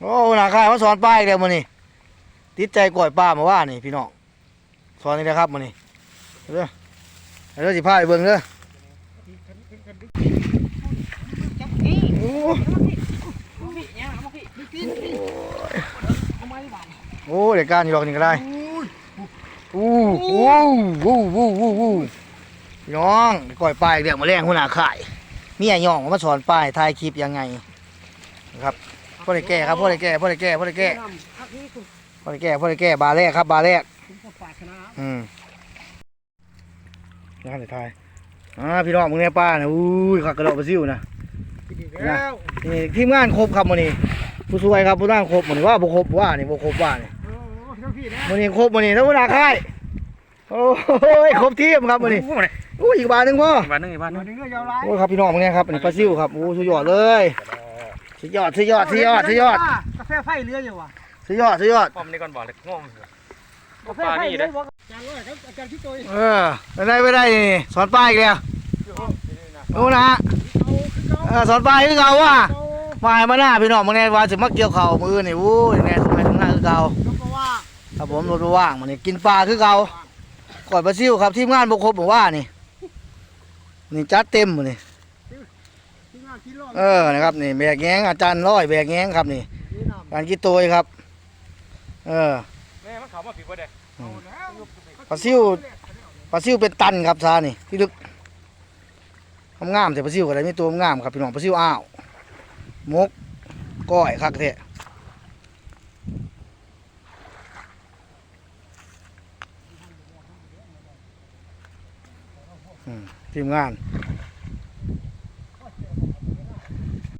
โอ้หนาคายมาสอนป้าอีกแล้วมื้อนี้ติดใจกล้วยป้ามาว่านี่พี่น้องสอนนี่แหละครับมื้อนี้เด้อเด้อสิพาไปเบิ่งเด้อจับพี่โอ้เอาพี่เนี่ยเอาพี่ดูกินเอาไม้บานโอ้เด็กการอยู่ดอกนี่ก็ได้อู้อู้อู้อู้อู้อู้พี่น้องกล้วยป้าอีกแล้วมาแรงหัวหน้าข่ายมียย่องมาสอนป้ายถ่ายคลิปยังไงนะครับ พ่อได้แก้ครับพ่อได้แก้พ่อได้แก้พ่อได้แก้น้ำพักนี้คุณพ่อได้แก้พ่อได้แก้บาแรกครับ บาแรกคุณก็ฝากชนะอืมน่าจะทายอ่าพี่น้องมึงเนี่ยป้านะอุ้ยขักกระโดดไปซิวนะแล้วนี่ทีมงานครบครับมื้อนี้ผู้ช่วยครับผู้นั่งครบมื้อนี้ว่าบ่ครบว่านี่บ่ครบว่านี่โอ้โหพี่นะมื้อนี้ครบมื้อนี้ทั้งหัวหน้าค่ายโอ้ยครบทีมครับมื้อนี้อุ้ยอีกบาทหนึงพ่อบ้านนึงอีกบ้านนึมางดึงเรื่องยาวไรโอ้ยครับพี่น้องมึงเนี่ยครับอันนี้ปลาซิวครับโอ้สุดยอดเลย สุดยอดสุดยอดสุดยอดสุดยอดกาแฟไฟเรืออยู่ว่ะสุดยอดสุดยอดป้อมนี่ก่อนบอกเลยงงกาแฟไฟเรือบอกอาจารย์ร้อยครับอาจารย์พี่ตัวเออไปได้ไปได้นี่สอนป้าอีกแล้วโอ้นะฮะเอาคือเขาเออสอนป้าคือเก่าว่ะเอามาให้มาหน้าพี่น้องมึงเนี่ยว่าสิมาเกี่ยวข้าวมือนี่โอ้ยแน่สมัยทำงานคือเก่าแล้วก็ว่าครับผมรถว่างมันนี่กินปลาคือเก่าก่อนปลาซิวครับทีมงานบกครบบอกว่านี่นี่จัดเต็มหมดนี่ที่งานที่รอด เออนะครับนี่แบกแง้งอาจารย์ร้อยแบกแง้งครับนี่นี่น้ำการกินตัวครับ เออแม่มันเขามาผิดว่าเด็กเอาแล้วปลาซิวปลาซิวเป็นตันครับซานี่ที่ลึกงามๆแต่ปลาซิวก็ได้มีตัวงามครับพี่น้องปลาซิวอ้าวมกก้อยคักเทะอืมทีมงาน